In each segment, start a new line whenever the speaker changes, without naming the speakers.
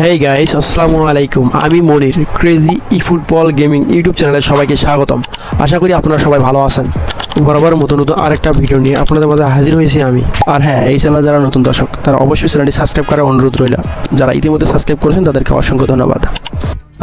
Hey guys আসসালামু আলাইকুম আমি Monir crazy e football gaming YouTube চ্যানেলে সবাইকে স্বাগতম। আশা করি আপনারা সবাই ভালো আছেন। বরাবর মতো নতুন আরেকটা ভিডিও নিয়ে আপনাদের মাঝে হাজির হয়েছি আমি। আর হ্যাঁ এই চ্যানেলে যারা নতুন দর্শক, তারা অবশ্যই চ্যানেলটি সাবস্ক্রাইব করার অনুরোধ রইল। যারা ইতিমধ্যে সাবস্ক্রাইব করেছেন, তাদেরকে অসংখ্য ধন্যবাদ।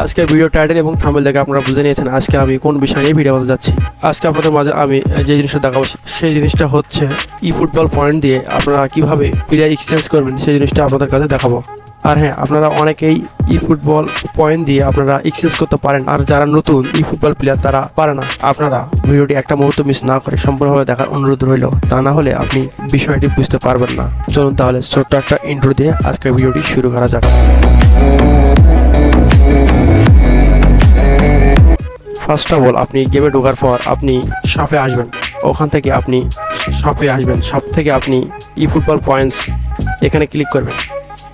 আজকে ভিডিও টাইটেল এবং থাম্বেল দেখে আপনারা বুঝে নিয়েছেন আজকে আমি কোন বিষয় নিয়ে ভিডিও বানাতে যাচ্ছি। আজকে আপনাদের মাঝে আমি যে জিনিসটা দেখাবো, সেই জিনিসটা হচ্ছে ই ফুটবল পয়েন্ট দিয়ে আপনারা কীভাবে প্লেয়ার এক্সচেঞ্জ করবেন, সেই জিনিসটা আপনাদের কাছে দেখাবো। আর হ্যাঁ আপনারা অনেকেই ই ফুটবল পয়েন্ট দিয়ে আপনারা এক্সচেঞ্জ করতে পারেন। আর যারা নতুন ই ফুটবল প্লেয়ার তারা পারে না। আপনারা ভিডিওটি একটা মুহূর্ত মিস না করে সম্পূর্ণভাবে দেখার অনুরোধ রইল। তা না হলে আপনি বিষয়টি বুঝতে পারবেন না। চলুন তাহলে ছোট্ট একটা ইন্ট্রো দিয়ে আজকের ভিডিওটি শুরু করা যাক। ফার্স্ট অফ অল আপনি গেমে ঢোকার পর আপনি শপে আসবেন। ওখান থেকে আপনি শপে আসবেন। শপ থেকে আপনি ই ফুটবল পয়েন্টস এখানে ক্লিক করবেন।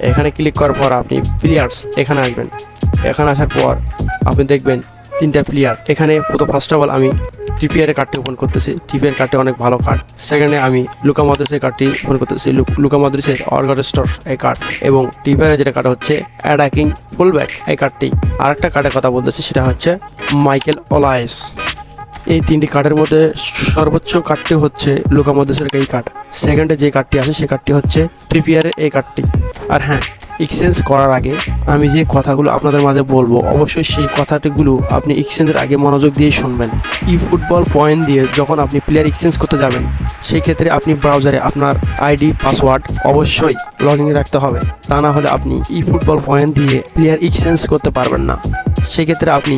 এখানে ক্লিক করার পর আপনি প্লেয়ার্স এখানে আসবেন। এখানে আসার পর আপনি দেখবেন তিনটা প্লেয়ার এখানে প্রথম ফার্স্ট অফ অল আমি টিপিআর কার্ডটি ওপেন করতেছি। টিপিআর কার্ডটি অনেক ভালো কার্ড সেকেন্ডে আমি লুকা মাদ্রিসের কার্ডটি ওপেন করতেছি। লুকা মাদ্রিসের অর্গারেস্টর এই কার্ড এবং টিপিআর যেটা কার্ড হচ্ছে অ্যাটাকিং ফুলব্যাক এই কার্ডটি আরেকটা কার্ডের কথা বলতেছি, সেটা হচ্ছে মাইকেল ওলাইস এই তিনটি কার্ডের মধ্যে সর্বোচ্চ কার্ডটি হচ্ছে লুকা মদেসের এই কার্ড সেকেন্ডে যে কার্ডটি আছে সেই কার্ডটি হচ্ছে ট্রিপিয়ারের এই কার্ডটি আর হ্যাঁ এক্সচেঞ্জ করার আগে আমি যে কথাগুলো আপনাদের মাঝে বলব, অবশ্যই সেই কথাটিগুলো আপনি এক্সচেঞ্জের আগে মনোযোগ দিয়ে শুনবেন। ই ফুটবল পয়েন্ট দিয়ে যখন আপনি প্লেয়ার এক্সচেঞ্জ করতে যাবেন সেই ক্ষেত্রে আপনি ব্রাউজারে আপনার আইডি পাসওয়ার্ড অবশ্যই লগ ইন রাখতে হবে। তা না হলে আপনি ই ফুটবল পয়েন্ট দিয়ে প্লেয়ার এক্সচেঞ্জ করতে পারবেন না। সেক্ষেত্রে আপনি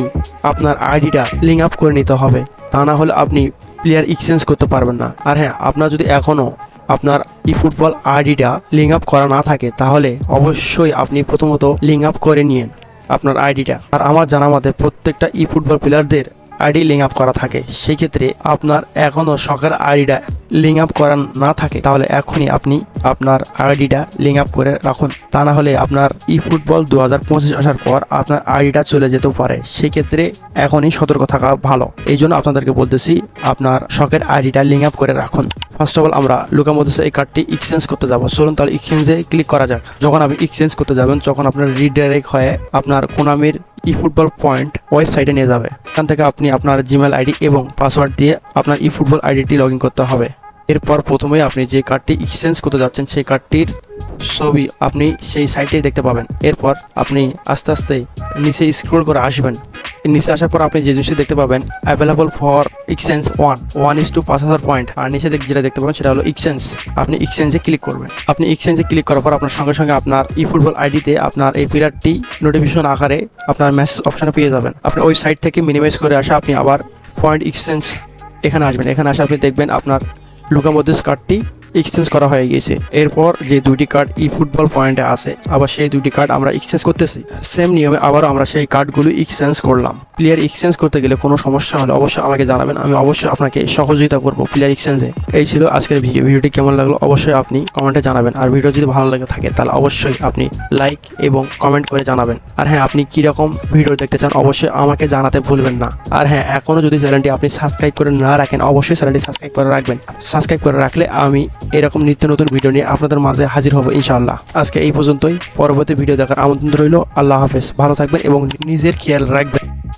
আপনার আইডিটা লিঙ্ক আপ করে নিতে হবে। তা না হলে আপনি প্লেয়ার এক্সচেঞ্জ করতে পারবেন না। আর হ্যাঁ আপনার যদি এখনও আপনার ই ফুটবল আইডিটা লিঙ্ক আপ করা না থাকে, তাহলে অবশ্যই আপনি প্রথমত লিঙ্ক আপ করে নিন আপনার আইডিটা আর আমার জানা মতে প্রত্যেকটা ই ফুটবল প্লেয়ারদের আইডি লিঙ্ক আপ করা থাকে। সেই ক্ষেত্রে আপনার এখনও সকার আইডিটা লিঙ্ক আপ করা না থাকে, তাহলে এখনই আপনি আপনার আইডিটা লিঙ্ক আপ করে রাখুন। তা না হলে আপনার ই ফুটবল দু হাজার পঁচিশ আসার পর আপনার আইডিটা চলে যেতেও পারে। সেই ক্ষেত্রে এখনই সতর্ক থাকা ভালো। এই জন্য আপনাদেরকে বলতেছি, আপনার শখের আইডিটা লিঙ্ক আপ করে রাখুন। ফার্স্ট অফ অল আমরা লুকা মধ্যে এই কার্ডটি এক্সচেঞ্জ করতে যাব। চলুন তাহলে এক্সচেঞ্জে ক্লিক করা যাক। যখন আপনি এক্সচেঞ্জ করতে যাবেন, তখন আপনার রিডাইরেক্ট হয়ে আপনার কোনামির ই ফুটবল পয়েন্ট ওয়েবসাইটে নিয়ে যাবে। এখান থেকে আপনি আপনার জিমেল আইডি এবং পাসওয়ার্ড দিয়ে আপনার ই ফুটবল আইডিটি লগ করতে হবে। এরপর প্রথমে আপনি যে কার্ডটি এক্সচেঞ্জ করতে যাচ্ছেন, সেই কার্ডটির ছবি আপনি সেই সাইটে দেখতে পাবেন। এরপর আপনি আস্তে আস্তে নিচে স্ক্রল করে আসবেন। নিচে আসার পর আপনি যে জিনিসটি দেখতে পাবেন available for exchange one one is two পাঁচ হাজার পয়েন্ট আর নিচে যেটা দেখতে পাবেন সেটা হলো এক্সচেঞ্জ আপনি এক্সচেঞ্জে ক্লিক করবেন। আপনি এক্সচেঞ্জে ক্লিক করার পর আপনার সঙ্গে সঙ্গে আপনার ই ফুটবল আইডিতে আপনার এই পিরিয়ডটি নোটিফিকেশন আকারে আপনার মেসেজ অপশানে পেয়ে যাবেন। আপনি ওই সাইট থেকে মিনিমাইজ করে আসা আপনি আবার পয়েন্ট এক্সচেঞ্জ এখানে আসবেন। এখানে আসে আপনি দেখবেন আপনার লুকা মধ্যে কার্ডটি এক্সচেঞ্জ করা হয়ে গিয়েছে। এরপর যে দুইটি কার্ড ই ফুটবল পয়েন্টে আছে, আবার সেই দুইটি কার্ড আমরা এক্সচেঞ্জ করতেছি। সেম নিয়মে আবারও আমরা সেই কার্ডগুলো এক্সচেঞ্জ করলাম। প্লেয়ার এক্সচেঞ্জ করতে গেলে কোনো সমস্যা হলে অবশ্যই আমাকে জানাবেন, আমি অবশ্যই আপনাকে সহযোগিতা করব প্লেয়ার এক্সচেঞ্জে এই ছিল আজকের ভিডিও ভিডিওটি কেমন লাগল অবশ্যই আপনি কমেন্টে জানাবেন। আর ভিডিও যদি ভালো লাগে থাকে, তাহলে অবশ্যই আপনি লাইক এবং কমেন্ট করে জানাবেন। আর হ্যাঁ আপনি কীরকম ভিডিও দেখতে চান অবশ্যই আমাকে জানাতে ভুলবেন না। আর হ্যাঁ এখনও যদি চ্যানেলটি আপনি সাবস্ক্রাইব করে না রাখেন, অবশ্যই চ্যানেলটি সাবস্ক্রাইব করে রাখবেন। সাবস্ক্রাইব করে রাখলে আমি এরকম নিত্য নতুন ভিডিও নিয়ে আপনাদের মাঝে হাজির হব ইনশাআল্লাহ। আজকে এই পর্যন্তই। পরবর্তী ভিডিও দেখার আমন্ত্রণ রইল। আল্লাহ হাফেজ। ভালো থাকবেন এবং নিজের খেয়াল রাখবেন।